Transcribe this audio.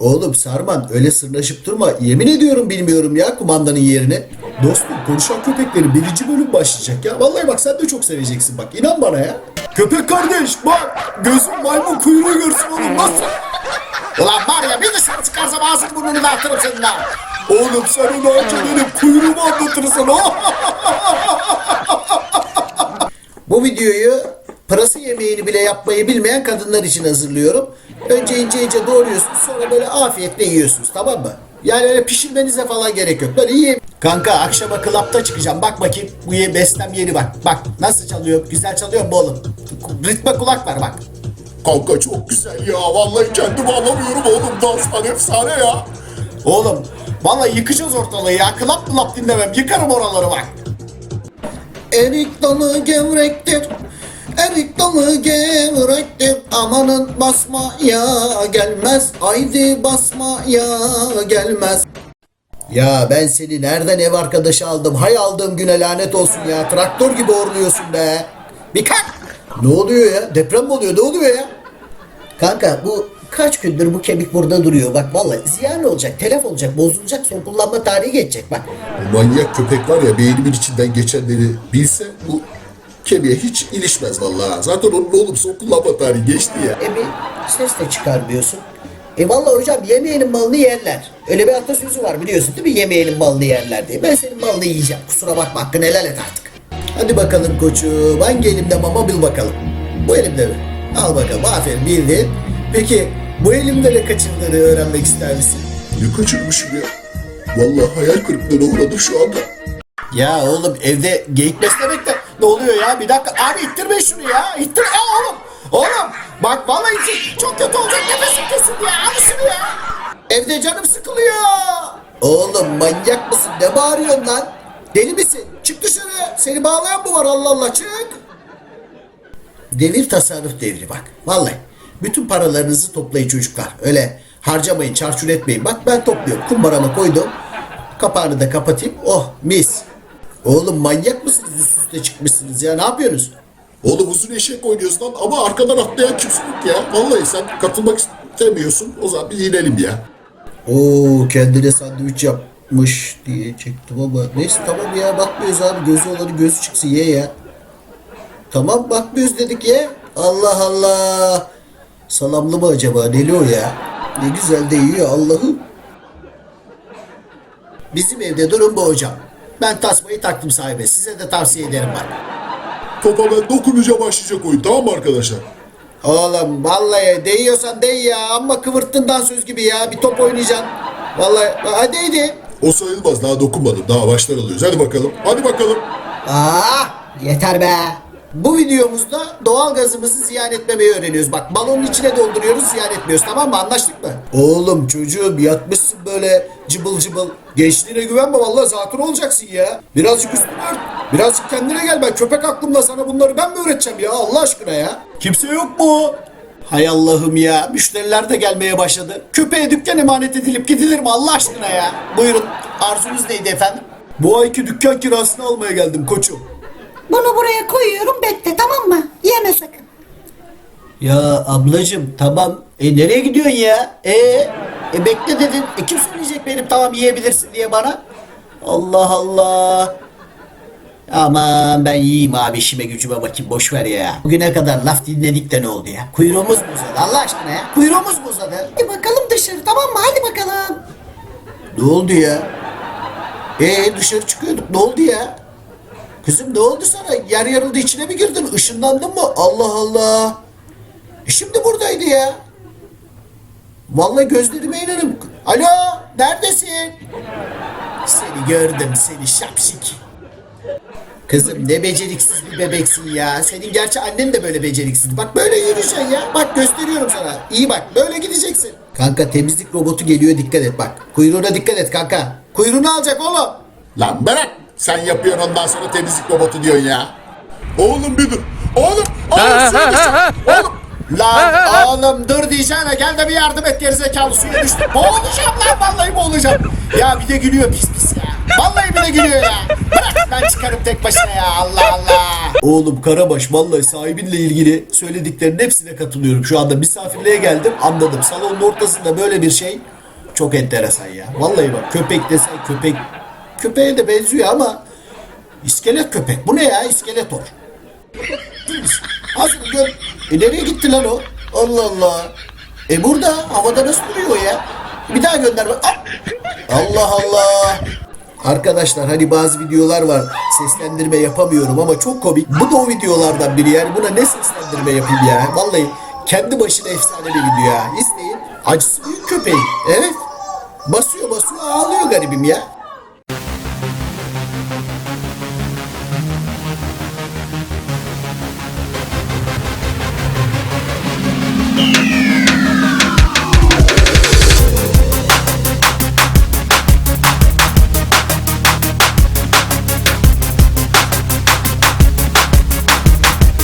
Oğlum Sarman öyle sırnaşıp durma. Yemin ediyorum bilmiyorum ya kumandanın yerini. Dostum konuşan köpekleri birinci bölüm başlayacak ya. Vallahi bak sen de çok seveceksin bak. inan bana ya. Köpek kardeş bak. Gözün maymun kuyruğu görsün oğlum nasıl? Ulan var ya bir dışarı çıkarsam ağzını burnunu dağıtırım senin ha. Oğlum sen onu önce benim kuyruğumu anlatırsın. Bu videoyu pırasa yemeğini bile yapmayı bilmeyen kadınlar için hazırlıyorum. Önce ince ince doğruyorsunuz sonra böyle afiyetle yiyorsunuz tamam mı? Yani öyle pişirmenize falan gerek yok. Böyle iyi. Kanka akşama klapta çıkacağım. Bak bakayım bu ye bestem yeni bak. Bak nasıl çalıyor. Güzel çalıyor mu oğlum? Ritme kulak var bak. Kanka çok güzel ya. Vallahi kendimi alamıyorum oğlum. Danstan efsane ya. Oğlum vallahi yıkacağız ortalığı ya. Klap klap dinlemem. Yıkarım oraları bak. Erik dalı gevrektir. Erik dalı gevrektir. Amanın basmaya gelmez. Haydi basmaya gelmez. Ya ben seni nereden ev arkadaşı aldım? Hay aldığım güne lanet olsun ya. Traktör gibi horluyorsun be. Bir kalk. Ne oluyor ya? Deprem mi oluyor? Ne oluyor ya? Kanka bu kaç gündür bu kemik burada duruyor. Bak vallahi ziyan olacak, telef olacak, bozulacak, son kullanma tarihi geçecek bak. Bu manyak köpek var ya beynimin içinden geçenleri bilse bu kemiğe hiç ilişmez vallahi. Zaten onun oğlum son kullanma tarihi geçti ya. E bir ses de çıkarmıyorsun. E vallahi hocam yemeyenin malını yerler. Öyle bir atasözü var biliyorsun değil mi? Yemeyenin malını yerler diye. Ben senin malını yiyeceğim. Kusura bakma hakkını helal et artık. Hadi bakalım koçum. Hangi elimde mama bil bakalım. Bu elimde mi? Al bakalım. Aferin bildin. Peki bu elimde ne kaçırdığını öğrenmek ister misin? Ne kaçırmışım ya. Vallahi hayal kırıklığına uğradım şu anda. Ya oğlum evde geyik beslemek de ne oluyor ya? Bir dakika abi ittirme şunu ya. İttir ya oğlum. Oğlum bak vallahi için çok kötü olacak nefesim kesildi ya. Al şunu ya. Evde canım sıkılıyor. Oğlum manyak mısın? Ne bağırıyorsun lan? Deli misin? Çık dışarı. Seni bağlayan mı var Allah Allah çık. Devir tasarruf devri bak. Vallahi. Bütün paralarınızı toplayın çocuklar. Öyle harcamayın, çarçur etmeyin. Bak ben topluyorum. Kumbarama koydum. Kapağını da kapatayım. Oh mis. Oğlum manyak mısınız? Üst üste çıkmışsınız ya. Ne yapıyorsunuz? Oğlum uzun eşek oynuyoruz lan ama arkadan atlayan kimse yok ya. Vallahi sen katılmak istemiyorsun. O zaman bir inelim ya. Oo kendine sandviç yapmış diye çektim ama neyse tamam ya bakmıyoruz abi gözü olanı gözü çıksın ye ya. Tamam bakmıyoruz dedik ya. Allah Allah. Salamlı mı acaba deli o ya. Ne güzel de yiyor Allah'ım. Bizim evde durum bu hocam. Ben tasmayı taktım sahibe. Size de tavsiye ederim bak. Topa ben dokununca başlayacak oyun tamam mı arkadaşlar? Oğlum vallahi değiyorsan değ ya. Amma kıvırttın dansöz gibi ya. Bir top oynayacaksın. Vallahi hadi hadi. O sayılmaz daha dokunmadım. Daha başlar alıyoruz. Hadi bakalım. Hadi bakalım. Aa, yeter be. Bu videomuzda doğal gazımızı ziyan etmemeyi öğreniyoruz. Bak balonun içine dolduruyoruz ziyan etmiyoruz tamam mı anlaştık mı? Oğlum çocuğum yatmışsın böyle cıbıl cıbıl. Gençliğine güvenme vallahi zatürre olacaksın ya. Birazcık üstüne ört. Birazcık kendine gel ben köpek aklımla sana bunları ben mi öğreteceğim ya Allah aşkına ya. Kimse yok mu? Hay Allah'ım ya müşteriler de gelmeye başladı. Köpeğe dükkan emanet edilip gidilir mi Allah aşkına ya? Buyurun arzunuz neydi efendim? Bu ayki dükkan kirasını almaya geldim koçum. Bunu buraya koyuyorum bekle tamam mı? Yeme sakın. Ya ablacım tamam. E nereye gidiyorsun ya? E, e bekle dedin. E kim söyleyecek benim tamam yiyebilirsin diye bana? Allah Allah. Aman ben yiyeyim abi işime gücüme bakayım boş ver ya. Bugüne kadar laf dinledik de ne oldu ya? Kuyruğumuz mu uzadı Allah aşkına ya? Kuyruğumuz mu uzadı? Hadi bakalım dışarı tamam mı? Hadi bakalım. Ne oldu ya? E dışarı çıkıyorduk ne oldu ya? Kızım ne oldu sana? Yer yarıldı içine mi girdin? Işınlandın mı? Allah Allah. E şimdi buradaydı ya. Vallahi gözlerime inanırım. Alo neredesin? Seni gördüm seni şapşik. Kızım ne beceriksiz bir bebeksin ya. Senin gerçi annen de böyle beceriksiz. Bak böyle yürüyeceksin ya. Bak gösteriyorum sana. İyi bak böyle gideceksin. Kanka temizlik robotu geliyor dikkat et bak. Kuyruğuna dikkat et kanka. Kuyruğunu alacak oğlum. Lan bırak. Sen yapıyorsun ondan sonra temizlik robotu diyorsun ya. Oğlum bir dur. Oğlum. Oğlum suya düştüm. Oğlum. Lan oğlum dur diyeceğine gel de bir yardım et gerizekalı suya düştü. Boğulacağım lan vallahi boğulacağım. Ya bir de gülüyor pis pis ya. Vallahi bir de gülüyor ya. Bırak ben çıkarım tek başına ya Allah Allah. Oğlum Karabaş vallahi sahibinle ilgili söylediklerinin hepsine katılıyorum. Şu anda misafirliğe geldim anladım. Salonun ortasında böyle bir şey çok enteresan ya. Vallahi bak köpek desen köpek. Köpeğe de benziyor ama iskelet köpek. Bu ne ya iskeletor. Hazır gör. E nereye gitti lan o? Allah Allah. E burada havada nasıl duruyor ya? Bir daha gönder. Ah! Allah Allah. Arkadaşlar hani bazı videolar var seslendirme yapamıyorum ama çok komik. Bu da o videolardan biri yani buna ne seslendirme yapayım ya. Vallahi kendi başına efsane bir video ya. İzleyin. Acısı büyük köpeğin. Evet. Basıyor basıyor ağlıyor garibim ya.